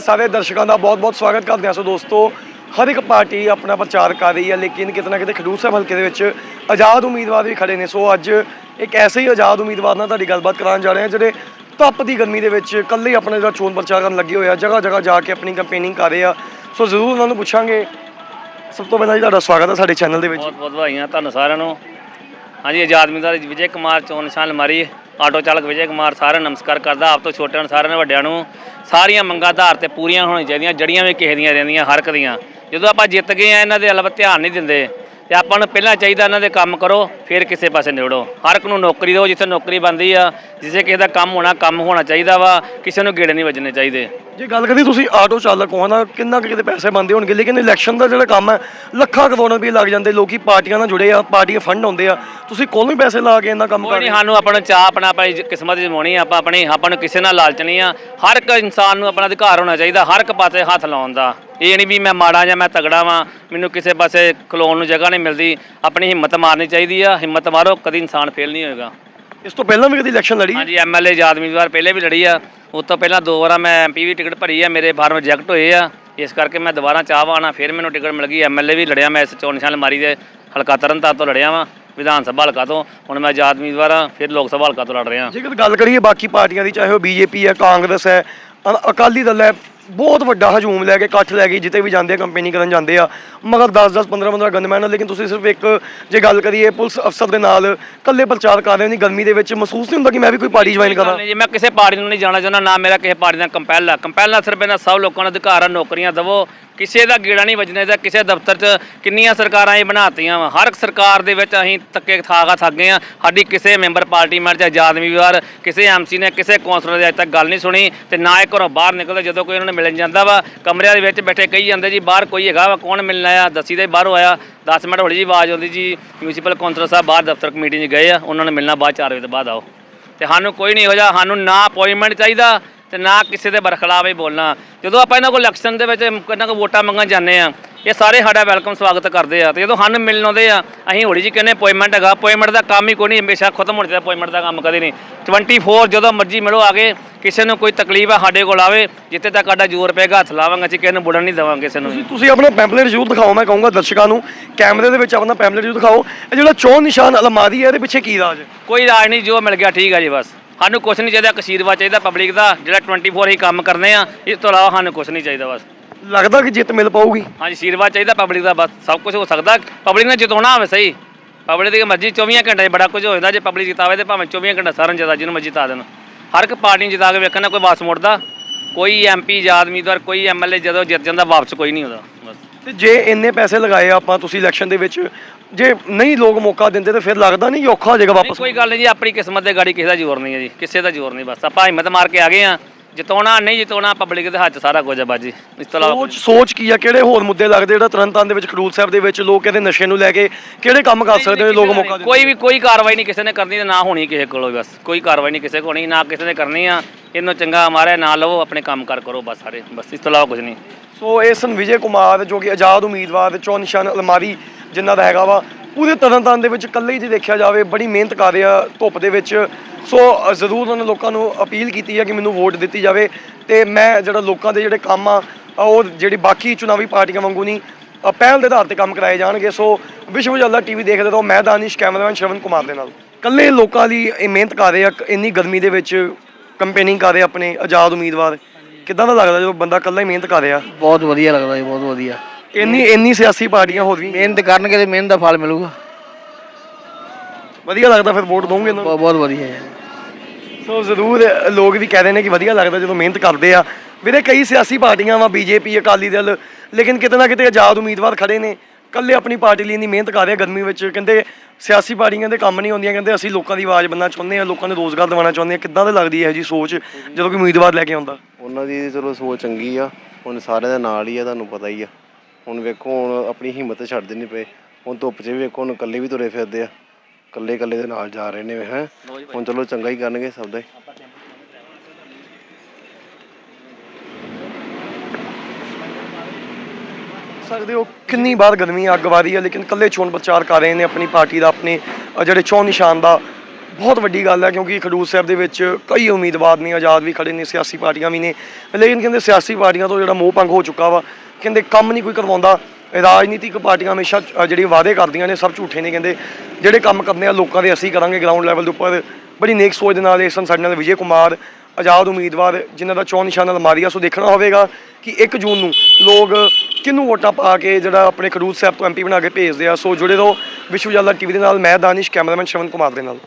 ਸਾਰੇ ਦਰਸ਼ਕਾਂ ਦਾ ਬਹੁਤ-ਬਹੁਤ ਸਵਾਗਤ ਕਰਦੇ ਹਾਂ। ਸੋ ਦੋਸਤੋ, ਹਰ ਇੱਕ ਪਾਰਟੀ ਆਪਣਾ ਪ੍ਰਚਾਰ ਕਰ ਰਹੀ ਹੈ, ਲੇਕਿਨ ਕਿਤੇ ਨਾ ਕਿਤੇ ਖਡੂਰ ਸਾਹਿਬ ਹਲਕੇ ਦੇ ਵਿੱਚ ਆਜ਼ਾਦ ਉਮੀਦਵਾਰ ਵੀ ਖੜੇ ਨੇ। ਸੋ ਅੱਜ ਇੱਕ ਐਸੇ ਹੀ ਆਜ਼ਾਦ ਉਮੀਦਵਾਰ ਨਾਲ ਤੁਹਾਡੀ ਗੱਲਬਾਤ ਕਰਾਉਣ ਜਾ ਰਹੇ ਹਾਂ, ਜਿਹੜੇ ਧੁੱਪ ਦੀ ਗਰਮੀ ਦੇ ਵਿੱਚ ਇਕੱਲੇ ਆਪਣਾ ਜਿਹੜਾ ਚੋਣ ਪ੍ਰਚਾਰ ਕਰਨ ਲੱਗੇ ਹੋਏ ਆ, ਜਗ੍ਹਾ ਜਗ੍ਹਾ ਜਾ ਕੇ ਆਪਣੀ ਕੰਪੇਨਿੰਗ ਕਰ ਰਹੇ ਆ। ਸੋ ਜ਼ਰੂਰ ਉਹਨਾਂ ਨੂੰ ਪੁੱਛਾਂਗੇ। ਸਭ ਤੋਂ ਪਹਿਲਾਂ ਜੀ ਤੁਹਾਡਾ ਸਵਾਗਤ ਹੈ ਸਾਡੇ ਚੈਨਲ ਦੇ ਵਿੱਚ। ਬਹੁਤ ਬਹੁਤ ਵਧਾਈਆਂ ਤੁਹਾਨੂੰ ਸਾਰਿਆਂ ਨੂੰ। ਹਾਂਜੀ, ਆਜ਼ਾਦ ਉਮੀਦਵਾਰ ਵਿਜੇ ਕੁਮਾਰ ਚੋਣ ਨਿਸ਼ਾਨ ਲਮਾਰੀ। ਆਟੋ ਚਾਲਕ ਵਿਜੇ ਕੁਮਾਰ ਸਾਰਿਆਂ ਨੂੰ ਨਮਸਕਾਰ ਕਰਦਾ। ਆਪ ਤੋਂ ਛੋਟਿਆਂ ਨੂੰ, ਸਾਰਿਆਂ ਨੂੰ ਵੱਡਿਆਂ ਨੂੰ, ਸਾਰੀਆਂ ਮੰਗਾਂ ਆਧਾਰ ਤੇ ਪੂਰੀਆਂ ਹੋਣੀਆਂ ਚਾਹੀਦੀਆਂ, ਜੜੀਆਂ ਵੀ ਕਿਸੇ ਦੀਆਂ ਰਹਿੰਦੀਆਂ, ਹਰ ਇੱਕ ਦੀਆਂ। ਜਦੋਂ ਆਪਾਂ ਜਿੱਤ ਗਏ ਆ ਇਹਨਾਂ ਦੇ ਵੱਲ ਧਿਆਨ ਨਹੀਂ ਦਿੰਦੇ, ਤੇ ਆਪਾਂ ਨੂੰ ਪਹਿਲਾਂ ਚਾਹੀਦਾ ਇਹਨਾਂ ਦੇ ਕੰਮ ਕਰੋ, ਫਿਰ ਕਿਸੇ ਪਾਸੇ ਨਿਵੜੋ ਹਰ ਇੱਕ ਨੂੰ ਨੌਕਰੀ ਦਿਓ, ਜਿੱਥੇ ਨੌਕਰੀ ਬਣਦੀ ਆ, ਜਿੱਥੇ ਕਿਸੇ ਦਾ ਕੰਮ ਹੋਣਾ ਕੰਮ ਹੋਣਾ ਚਾਹੀਦਾ ਵਾ, ਕਿਸੇ ਨੂੰ ਗੇੜੇ ਨਹੀਂ ਵੱਜਣੇ ਚਾਹੀਦੇ। ਜੇ ਗੱਲ ਕਰੀਏ ਤੁਸੀਂ ਆਟੋ ਚਾਲਕ ਹੋ ਨਾ ਕਿੰਨਾ ਕੁ ਕਿਤੇ ਪੈਸੇ ਬੰਦੇ ਹੋਣਗੇ? ਲੇਕਿਨ ਇਲੈਕਸ਼ਨ ਦਾ ਜਿਹੜਾ ਕੰਮ ਹੈ ਲੱਖਾਂ ਕਰੋੜਾਂ ਰੁਪਏ ਲੱਗ ਜਾਂਦੇ ਲੋਕੀ ਪਾਰਟੀਆਂ ਨਾਲ ਜੁੜੇ ਆ ਪਾਰਟੀਆਂ ਫੰਡ ਆਉਂਦੇ ਆ। ਤੁਸੀਂ ਕੋਲੋਂ ਹੀ ਪੈਸੇ ਲਾ ਕੇ ਇਹਨਾਂ ਕੰਮ ਕੋਈ ਕਰ ਨਹੀਂ ਸਾਨੂੰ ਆਪਣਾ ਚਾਹ ਆਪਣਾ ਆਪਣੀ ਜ- ਕਿਸਮਤ ਜਮਾਉਣੀ ਆ ਆਪਾਂ ਆਪਣੀ ਆਪਾਂ ਨੂੰ ਕਿਸੇ ਨਾਲ ਲਾਲਚ ਨਹੀਂ ਆ। ਹਰ ਇੱਕ ਇਨਸਾਨ ਨੂੰ ਆਪਣਾ ਅਧਿਕਾਰ ਹੋਣਾ ਚਾਹੀਦਾ ਹਰ ਇੱਕ ਪਾਸੇ ਹੱਥ ਲਾਉਣ ਦਾ। ਇਹ ਨਹੀਂ ਵੀ ਮੈਂ ਮਾੜਾ ਜਾਂ ਮੈਂ ਤਗੜਾ ਵਾਂ ਮੈਨੂੰ ਕਿਸੇ ਪਾਸੇ ਖਲੋਣ ਨੂੰ ਜਗ੍ਹਾ ਨਹੀਂ ਮਿਲਦੀ। ਆਪਣੀ ਹਿੰਮਤ ਮਾਰਨੀ ਚਾਹੀਦੀ ਆ ਹਿੰਮਤ ਮਾਰੋ ਕਦੀ ਇਨਸਾਨ ਫੇਲ ਨਹੀਂ ਹੋਏਗਾ। ਇਸ ਤੋਂ ਪਹਿਲਾਂ ਵੀ ਕਦੀ ਇਲੈਕਸ਼ਨ ਲੜੀ ਹਾਂਜੀ ਐਮਐਲਏ ਆਜ਼ਾਦ ਉਮੀਦਵਾਰ ਪਹਿਲੇ ਵੀ ਲੜੀ ਆ। ਉਸ ਤੋਂ ਪਹਿਲਾਂ ਦੋ ਵਾਰਾਂ ਮੈਂ ਐਮਪੀ ਵੀ ਟਿਕਟ ਭਰੀ ਆ ਮੇਰੇ ਫਾਰਮ ਰਿਜੈਕਟ ਹੋਏ ਆ। ਇਸ ਕਰਕੇ ਮੈਂ ਦੁਬਾਰਾ ਚਾਹ ਆਣਾ ਫਿਰ ਮੈਨੂੰ ਟਿਕਟ ਮਿਲ ਗਈ ਐਮਐਲਏ ਵੀ ਲੜਿਆ ਮੈਂ ਇਸ ਚੋਣ ਨਿਸ਼ਾਨ ਮਾਰੀ ਦੇ ਹਲਕਾ ਤਰਨਤਾਰਨ ਤੋਂ ਲੜਿਆ ਵਾਂ ਵਿਧਾਨ ਸਭਾ ਹਲਕਾ ਤੋਂ। ਹੁਣ ਮੈਂ ਆਜ਼ਾਦ ਉਮੀਦਵਾਰ ਆ ਫਿਰ ਲੋਕ ਸਭਾ ਹਲਕਾ ਤੋਂ ਲੜ ਰਿਹਾ। ਜੇਕਰ ਗੱਲ ਕਰੀਏ ਬਾਕੀ ਪਾਰਟੀਆਂ ਦੀ ਚਾਹੇ ਉਹ ਬੀਜੇਪੀ ਹੈ ਕਾਂਗਰਸ ਹੈ ਅਕਾਲੀ ਦਲ ਹੈ ਬਹੁਤ ਵੱਡਾ ਹਜੂਮ ਲੈ ਕੇ, ਇਕੱਠ ਲੈ ਕੇ ਜਿੱਤੇ ਵੀ ਜਾਂਦੇ ਆ ਕੰਪੇਨਿੰਗ ਕਰਨ ਜਾਂਦੇ ਆ। ਮਗਰ 10 10 15 15 ਗਨਮੈਨ ਆ, ਲੇਕਿਨ ਤੁਸੀਂ ਸਿਰਫ ਇੱਕ, ਜੇ ਗੱਲ ਕਰੀਏ ਪੁਲਿਸ ਅਫਸਰ ਦੇ ਨਾਲ, ਇਕੱਲੇ ਪ੍ਰਚਾਰ ਕਰ ਰਹੇ ਹੋ ਗਰਮੀ ਦੇ ਵਿੱਚ, ਮਹਿਸੂਸ ਨਹੀਂ ਹੁੰਦਾ ਕਿ ਮੈਂ ਵੀ ਕੋਈ ਪਾਰਟੀ ਜੁਆਇਨ ਕਰਾਂ। ਨਹੀਂ, ਜੀ ਮੈਂ ਕਿਸੇ ਪਾਰਟੀ ਨੂੰ ਨਹੀਂ ਜਾਣਾ ਚਾਹੁੰਦਾ, ਨਾ ਮੇਰਾ ਕਿਸੇ ਪਾਰਟੀ ਦਾ ਕੰਪੈਲ ਆ। ਕੰਪੈਲ ਨਾਲ ਸਿਰਫ ਇਹਨਾਂ ਸਭ ਲੋਕਾਂ ਨੂੰ ਅਧਿਕਾਰ ਆ, ਨੌਕਰੀਆਂ ਦਵੋ ਕਿਸੇ ਦਾ ਗੇੜਾ ਨਹੀਂ ਵੱਜਣਾ ਚਾਹੀਦਾ ਕਿਸੇ ਦਫ਼ਤਰ 'ਚ ਕਿੰਨੀਆਂ ਸਰਕਾਰਾਂ ਇਹ ਬਣਾਤੀਆਂ ਵਾ। ਹਰ ਇੱਕ ਸਰਕਾਰ ਦੇ ਵਿੱਚ ਅਸੀਂ ਤੱਕੇ ਥਾਗਾ ਥੱਕ ਗਏ ਆ। ਸਾਡੀ ਕਿਸੇ ਮੈਂਬਰ ਪਾਰਲੀਮੈਂਟ ਮੈਂਬਰ ਚਾਹੇ ਆਜ਼ਾਦ ਉਮੀਦਵਾਰ ਕਿਸੇ ਐਮਸੀ ਨੇ, ਕਿਸੇ ਕੌਂਸਲਰ ਦੇ ਅੱਜ ਤੱਕ ਗੱਲ ਨਹੀਂ ਸੁਣੀ ਤੇ ਨਾ ਇਹ ਘਰੋਂ ਬਾਹਰ ਨਿਕਲਦਾ ਜਦੋਂ ਕੋਈ ਉਹਨਾਂ ਨੂੰ ਮਿਲਣ ਜਾਂਦਾ ਵਾ। ਕਮਰਿਆਂ ਦੇ ਵਿੱਚ ਬੈਠੇ ਕਹੀ ਜਾਂਦੇ ਜੀ, ਬਾਹਰ ਕੋਈ ਹੈਗਾ ਵਾ? ਕੌਣ ਮਿਲਣ ਆਇਆ? ਦੱਸੀ ਦੇ, ਬਾਹਰੋਂ ਆਇਆ? 10 ਮਿੰਟ ਹੌਲੀ ਜੀ ਆਵਾਜ਼ ਆਉਂਦੀ ਜੀ ਮਿਊਨਿਸਪਲ ਕੌਂਸਲਰ ਸਾਹਿਬ, ਬਾਹਰ ਦਫ਼ਤਰ ਕਮੇਟੀ 'ਚ ਗਏ ਆ, ਉਹਨਾਂ ਨੂੰ ਮਿਲਣਾ ਬਾਅਦ 4 ਵਜੇ ਤੋਂ ਬਾਅਦ ਆਓ। ਤੇ ਸਾਨੂੰ ਕੋਈ ਨਹੀਂ ਹੋ ਜਾ ਸਾਨੂੰ ਨਾ ਅਪਾਇੰਟਮੈਂਟ ਚਾਹੀਦਾ। ਤੇ ਨਾ ਕਿਸੇ ਦੇ ਬਰਖਲਾਫ ਹੀ ਬੋਲਣਾ। ਜਦੋਂ ਆਪਾਂ ਇਹਨਾਂ ਕੋਲ ਇਲੈਕਸ਼ਨ ਦੇ ਵਿੱਚ ਇਹਨਾਂ ਕੋਲ ਵੋਟਾਂ ਮੰਗਣ ਜਾਂਦੇ ਆ ਇਹ ਸਾਰੇ ਸਾਡਾ ਵੈਲਕਮ ਸਵਾਗਤ ਕਰਦੇ ਆ। ਤੇ ਜਦੋਂ ਸਾਨੂੰ ਮਿਲਣ ਆਉਂਦੇ ਆ ਅਸੀਂ ਹੋੜੀ ਜੀ ਕਹਿੰਦੇ ਅਪਾਇੰਟਮੈਂਟ ਹੈਗਾ। ਅਪਾਇੰਟਮੈਂਟ ਦਾ ਕੰਮ ਹੀ ਕੋਈ ਨਹੀਂ ਹਮੇਸ਼ਾ ਖਤਮ ਹੋਣ ਚਾਹੀਦਾ ਅਪਾਇੰਟਮੈਂਟ ਦਾ ਕੰਮ ਕਦੇ ਨਹੀਂ। 24 ਜਦੋਂ ਮਰਜ਼ੀ ਮਿਲੋ ਆ ਕੇ ਕਿਸੇ ਨੂੰ ਕੋਈ ਤਕਲੀਫ ਆ ਸਾਡੇ ਕੋਲ ਆਵੇ ਜਿੱਥੇ ਤੱਕ ਸਾਡਾ ਜ਼ੋਰ ਪਏਗਾ ਹੱਥ ਲਾਵਾਂਗੇ ਅਸੀਂ ਕਿਸੇ ਨੂੰ ਬੁੜਨ ਨਹੀਂ ਦੇਵਾਂਗੇ ਕਿਸੇ ਨੂੰ। ਤੁਸੀਂ ਆਪਣਾ ਪੈਂਪਲੇਟ ਜ਼ਰੂਰ ਦਿਖਾਓ ਮੈਂ ਕਹੂੰਗਾ ਦਰਸ਼ਕਾਂ ਨੂੰ ਕੈਮਰੇ ਦੇ ਵਿੱਚ ਆਪਣਾ ਪੈਂਪਲੇਟ ਜ਼ਰੂਰ ਦਿਖਾਓ। ਇਹ ਜਿਹੜਾ ਚੌਂ ਨਿਸ਼ਾਨ ਅਲਮਾਰੀ ਹੈ ਇਹਦੇ ਪਿੱਛੇ ਕੀ ਰਾਜ ਹੈ? ਕੋਈ ਰਾਜ ਨਹੀਂ ਜੋ ਮਿਲ ਗਿਆ ਠੀਕ ਆ ਜੀ ਬਸ। ਸਾਨੂੰ ਕੁਝ ਨਹੀਂ ਚਾਹੀਦਾ ਕਸ਼ੀਰਵਾ ਚਾਹੀਦਾ ਪਬਲਿਕ ਦਾ ਜਿਹੜਾ 24 ਹੀ ਕੰਮ ਕਰਨੇ ਆ ਇਸ ਤੋਂ ਇਲਾਵਾ ਸਾਨੂੰ ਕੁਝ ਨਹੀਂ ਚਾਹੀਦਾ ਬਸ। ਲੱਗਦਾ ਕਿ ਜਿੱਤ ਮਿਲ ਪਾਊਗੀ? ਹਾਂਜੀ ਆਸ਼ੀਰਵਾਦ ਚਾਹੀਦਾ ਪਬਲਿਕ ਦਾ ਬਸ ਸਭ ਕੁਝ ਹੋ ਸਕਦਾ। ਪਬਲਿਕ ਨੇ ਜਿਤਾਉਣਾ ਹੋਵੇ ਸਹੀ ਪਬਲਿਕ ਦੀ ਮਰਜ਼ੀ 24 ਘੰਟੇ ਬੜਾ ਕੁਝ ਹੋ ਜਾਂਦਾ ਜੇ ਪਬਲਿਕ ਜਿਤਾਵੇ ਤੇ ਭਾਵੇਂ 24 ਘੰਟੇ ਸਾਰਨ ਜਿਤਾ ਜਿਹਨੂੰ ਮਰਜ਼ੀ ਜਿਤਾ ਦੇਣ। ਹਰ ਇੱਕ ਪਾਰਟੀ ਨੂੰ ਜਿਤਾ ਕੇ ਵੇਖਣਾ ਕੋਈ ਵਾਪਸ ਮੁੜਦਾ ਕੋਈ ਐਮਪੀ ਆਜ਼ਾਦ ਉਮੀਦਵਾਰ ਕੋਈ ਐਮਐਲਏ ਜਦੋਂ ਜਿੱਤ ਜਾਂਦਾ ਵਾਪਸ ਕੋਈ ਨਹੀਂ ਹੁੰਦਾ ਤੇ ਜੇ ਇੰਨੇ ਪੈਸੇ ਲਗਾਏ ਆਪਾਂ ਤੁਸੀਂ ਇਲੈਕਸ਼ਨ ਦੇ ਵਿੱਚ ਜੇ ਨਹੀਂ ਲੋਕ ਮੌਕਾ ਦਿੰਦੇ ਤੇ ਫਿਰ ਲੱਗਦਾ ਨਹੀਂ ਔਖਾ ਹੋ ਜਾਏਗਾ ਨਹੀਂ ਵਾਪਸ ਕੋਈ ਗੱਲ ਨਹੀਂ ਜੀ ਆਪਣੀ ਕਿਸਮਤ ਦੇ ਗਾੜੀ ਕਿਸੇ ਦਾ ਜ਼ੋਰ ਨਹੀਂ ਹੈ ਜੀ ਕਿਸੇ ਦਾ ਜ਼ੋਰ ਨਹੀਂ ਬਸ ਆਪਾਂ ਹਿੰਮਤ ਮਾਰ ਕੇ ਆ ਗਏ ਆ ਜਿਤਾਉਣਾ ਨਹੀਂ ਜਿਤਾਉਣਾ ਪਬਲਿਕ ਦੇ ਹੱਥ 'ਚ ਸਾਰਾ ਕੁਝ ਹੈ ਬਾਜੀ। ਇਸ ਤੋਂ ਇਲਾਵਾ ਸੋਚ ਸੋਚ ਕੀ ਆ ਕਿਹੜੇ ਹੋਰ ਮੁੱਦੇ ਲੱਗਦੇ? ਜਿਹੜਾ ਤਰਨਤਾਰਨ ਦੇ ਵਿੱਚ ਖਡੂਰ ਸਾਹਿਬ ਦੇ ਵਿੱਚ ਲੋਕ ਕਹਿੰਦੇ ਨਸ਼ੇ ਨੂੰ ਲੈ ਕੇ ਕਿਹੜੇ ਕੰਮ ਕਰ ਸਕਦੇ ਨੇ ਲੋਕ ਮੌਕਾ ਦਿੰਦੇ ਕੋਈ ਵੀ ਕੋਈ ਕਾਰਵਾਈ ਨਹੀਂ ਕਿਸੇ ਨੇ ਕਰਨੀ ਤੇ ਨਾ ਹੋਣੀ ਕਿਸੇ ਕੋਲੋਂ ਬਸ। ਕੋਈ ਕਾਰਵਾਈ ਨਹੀਂ ਕਿਸੇ ਕੋਲ ਨਹੀਂ ਨਾ ਕਿਸੇ ਨੇ ਕਰਨੀ ਆ। ਇਹਨੂੰ ਚੰਗਾ ਮਾਰਿਆ ਨਾ ਲਵੋ ਆਪਣੇ ਕੰਮ ਕਰ ਕਰੋ ਬਸ ਸਾਰੇ। ਬਸ ਇਸ ਤੋਂ ਇਲਾਵਾ ਕੁਝ ਨਹੀਂ। ਸੋ ਇਹ ਸਨ ਵਿਜੇ ਕੁਮਾਰ ਜੋ ਕਿ ਆਜ਼ਾਦ ਉਮੀਦਵਾਰ ਚੌ ਨਿਸ਼ਾਨ ਅਲਮਾਰੀ ਜਿਨ੍ਹਾਂ ਦਾ ਹੈਗਾ ਵਾ, ਪੂਰੇ ਤਰਨਤਾਰਨ ਦੇ ਵਿੱਚ ਇਕੱਲੇ ਹੀ ਜੇ ਦੇਖਿਆ ਜਾਵੇ, ਬੜੀ ਮਿਹਨਤ ਕਰ ਰਿਹਾ ਧੁੱਪ ਦੇ ਵਿੱਚ। ਸੋ ਜ਼ਰੂਰ ਉਹਨਾਂ ਲੋਕਾਂ ਨੂੰ ਅਪੀਲ ਕੀਤੀ ਹੈ ਕਿ ਮੈਨੂੰ ਵੋਟ ਦਿੱਤੀ ਜਾਵੇ ਤੇ ਮੈਂ ਜਿਹੜਾ ਲੋਕਾਂ ਦੇ ਜਿਹੜੇ ਕੰਮ ਆ ਉਹ ਜਿਹੜੀ ਬਾਕੀ ਚੁਣਾਵੀ ਪਾਰਟੀਆਂ ਵਾਂਗੂ ਨਹੀਂ ਪਹਿਲ ਦੇ ਆਧਾਰ ਤੇ ਕੰਮ ਕਰਾਏ ਜਾਣਗੇ। ਸੋ, ਵਿਸ਼ਵ ਜੱਲਾ ਟੀਵੀ ਦੇਖਦੇ ਰਹੋ, ਮੈਂ ਦਾਨਿਸ਼, ਕੈਮਰਾਮੈਨ ਸ਼ਰਵਨ ਕੁਮਾਰ ਦੇ ਨਾਲ। ਇਕੱਲੇ ਲੋਕਾਂ ਲਈ ਇਹ ਮਿਹਨਤ ਕਰ ਰਹੇ ਆ, ਇੰਨੀ ਗਰਮੀ ਦੇ ਵਿੱਚ ਕੰਪੇਨਿੰਗ ਕਰ ਰਹੇ ਆਪਣੇ ਆਜ਼ਾਦ ਉਮੀਦਵਾਰ। ਕਿੱਦਾਂ ਦਾ ਲੱਗਦਾ ਜਦੋਂ ਬੰਦਾ ਇਕੱਲਾ ਹੀ ਮਿਹਨਤ ਕਰ ਰਿਹਾ? ਬਹੁਤ ਵਧੀਆ ਲੱਗਦਾ ਜੀ ਬਹੁਤ ਵਧੀਆ। ਇੰਨੀ ਇੰਨੀ ਸਿਆਸੀ ਪਾਰਟੀਆਂ ਹੋਰ ਵੀ ਮਿਹਨਤ ਕਰਨਗੇ ਤੇ ਮਿਹਨਤ ਦਾ ਫਲ ਮਿਲੂਗਾ। ਵਧੀਆ ਲੱਗਦਾ ਫਿਰ ਵੋਟ ਦੋਗੇ ਇਹਨਾਂ ਨੂੰ ਬਹੁਤ ਬਹੁਤ ਵਧੀਆ ਜੀ। ਸੋ ਜ਼ਰੂਰ ਲੋਕ ਵੀ ਕਹਿੰਦੇ ਨੇ ਕਿ ਵਧੀਆ ਲੱਗਦਾ ਜਦੋਂ ਮਿਹਨਤ ਕਰਦੇ ਆ। ਵੀਰੇ ਕਈ ਸਿਆਸੀ ਪਾਰਟੀਆਂ ਵਾ ਬੀਜੇਪੀ ਅਕਾਲੀ ਦਲ ਲੇਕਿਨ ਕਿਤੇ ਨਾ ਕਿਤੇ ਆਜ਼ਾਦ ਉਮੀਦਵਾਰ ਖੜੇ ਨੇ। ਕੱਲੇ ਆਪਣੀ ਪਾਰਟੀ ਲਈ ਇੰਨੀ ਮਿਹਨਤ ਕਰ ਰਹੇ ਗਰਮੀ ਵਿੱਚ ਕਹਿੰਦੇ ਸਿਆਸੀ ਪਾਰਟੀਆਂ ਦੇ ਕੰਮ ਨਹੀਂ ਹੁੰਦੀਆਂ ਕਹਿੰਦੇ ਅਸੀਂ ਲੋਕਾਂ ਦੀ ਆਵਾਜ਼ ਬੰਨਣਾ ਚਾਹੁੰਦੇ ਆ ਲੋਕਾਂ ਨੂੰ ਰੋਜ਼ਗਾਰ ਦਿਵਾਉਣਾ ਚਾਹੁੰਦੇ ਆ ਕਿੱਦਾਂ ਦੀ ਲੱਗਦੀ ਹੈ ਜੀ ਸੋਚ ਜਦੋਂ ਕੋਈ ਉਮੀਦਵਾਰ ਲੈ ਕੇ ਆਉਂਦਾ? ਉਹਨਾਂ ਦੀ ਚਲੋ ਸੋਚ ਚੰਗੀ ਆ ਹੁਣ ਸਾਰਿਆਂ ਦੇ ਨਾਲ ਹੀ ਆ ਤੁਹਾਨੂੰ ਪਤਾ ਹੀ ਆ। ਹੁਣ ਵੇਖੋ ਹੁਣ ਆਪਣੀ ਹਿੰਮਤ ਛੱਡਦੇ ਨਹੀਂ ਪਏ ਹੁਣ ਧੁੱਪ 'ਚ ਵੀ ਵੇਖੋ ਹੁਣ ਇਕੱਲੇ ਵੀ ਤੁਰੇ ਫਿਰਦੇ ਆ ਇਕੱਲੇ ਇਕੱਲੇ ਦੇ ਨਾਲ ਜਾ ਰਹੇ ਨੇ ਹੈ। ਹੁਣ ਚਲੋ ਚੰਗਾ ਹੀ ਕਰਨਗੇ ਸਭ ਦਾ। ਸਕਦੇ ਹੋ? ਕਿੰਨੀ ਵਾਰ ਗਰਮੀ ਅੱਗ ਵਾਰੀ ਹੈ ਲੇਕਿਨ ਕੱਲੇ ਚੋਣ ਪ੍ਰਚਾਰ ਕਰ ਰਹੇ ਨੇ ਆਪਣੀ ਪਾਰਟੀ ਦਾ ਆਪਣੇ ਅ, ਜਿਹੜੇ ਚੋਣ ਨਿਸ਼ਾਨ ਦਾ। ਬਹੁਤ ਵੱਡੀ ਗੱਲ ਹੈ ਕਿਉਂਕਿ ਖਡੂਰ ਸਾਹਿਬ ਦੇ ਵਿੱਚ ਕਈ ਉਮੀਦਵਾਰ ਨੇ ਆਜ਼ਾਦ ਵੀ ਖੜੇ ਨੇ ਸਿਆਸੀ ਪਾਰਟੀਆਂ ਵੀ ਨੇ। ਲੇਕਿਨ ਕਹਿੰਦੇ ਸਿਆਸੀ ਪਾਰਟੀਆਂ ਤੋਂ ਜਿਹੜਾ ਮੋਹ ਭੰਗ ਹੋ ਚੁੱਕਾ ਵਾ ਕਹਿੰਦੇ ਕੰਮ ਨਹੀਂ ਕੋਈ ਕਰਵਾਉਂਦਾ। ਰਾਜਨੀਤਿਕ ਪਾਰਟੀਆਂ ਹਮੇਸ਼ਾ ਅ, ਜਿਹੜੇ ਵਾਅਦੇ ਕਰਦੀਆਂ ਨੇ ਸਭ ਝੂਠੇ ਨੇ ਕਹਿੰਦੇ। ਜਿਹੜੇ ਕੰਮ ਕਰਨੇ ਆ ਲੋਕਾਂ ਦੇ ਅਸੀਂ ਕਰਾਂਗੇ ਗਰਾਊਂਡ ਲੈਵਲ ਦੇ ਉੱਪਰ। ਬੜੀ ਨੇਕ ਸੋਚ ਦੇ ਨਾਲ ਇਸ ਸਨ ਸਾਡੇ ਨਾਲ ਵਿਜੇ ਕੁਮਾਰ ਆਜ਼ਾਦ ਉਮੀਦਵਾਰ ਜਿਨ੍ਹਾਂ ਦਾ ਚੋਣ ਨਿਸ਼ਾਨਾ ਅਲਮਾਰੀਆ ਸੋ ਦੇਖਣਾ ਹੋਵੇਗਾ ਕਿ 1 ਜੂਨ ਨੂੰ ਲੋਕ ਕਿਹਨੂੰ ਵੋਟਾਂ ਪਾ ਕੇ ਜਿਹੜਾ ਆਪਣੇ ਖਡੂਰ ਸਾਹਿਬ ਤੋਂ ਐਮਪੀ ਬਣਾ ਕੇ ਭੇਜਦੇ ਆ? ਸੋ ਜੁੜੇ ਰਹੋ ਵਿਸ਼ਵ ਜਲਾ ਟੀਵੀ ਦੇ ਨਾਲ, ਮੈਂ ਦਾਨਿਸ਼, ਕੈਮਰਾਮੈਨ ਸ਼ਵਨ ਕੁਮਾਰ ਦੇ ਨਾਲ।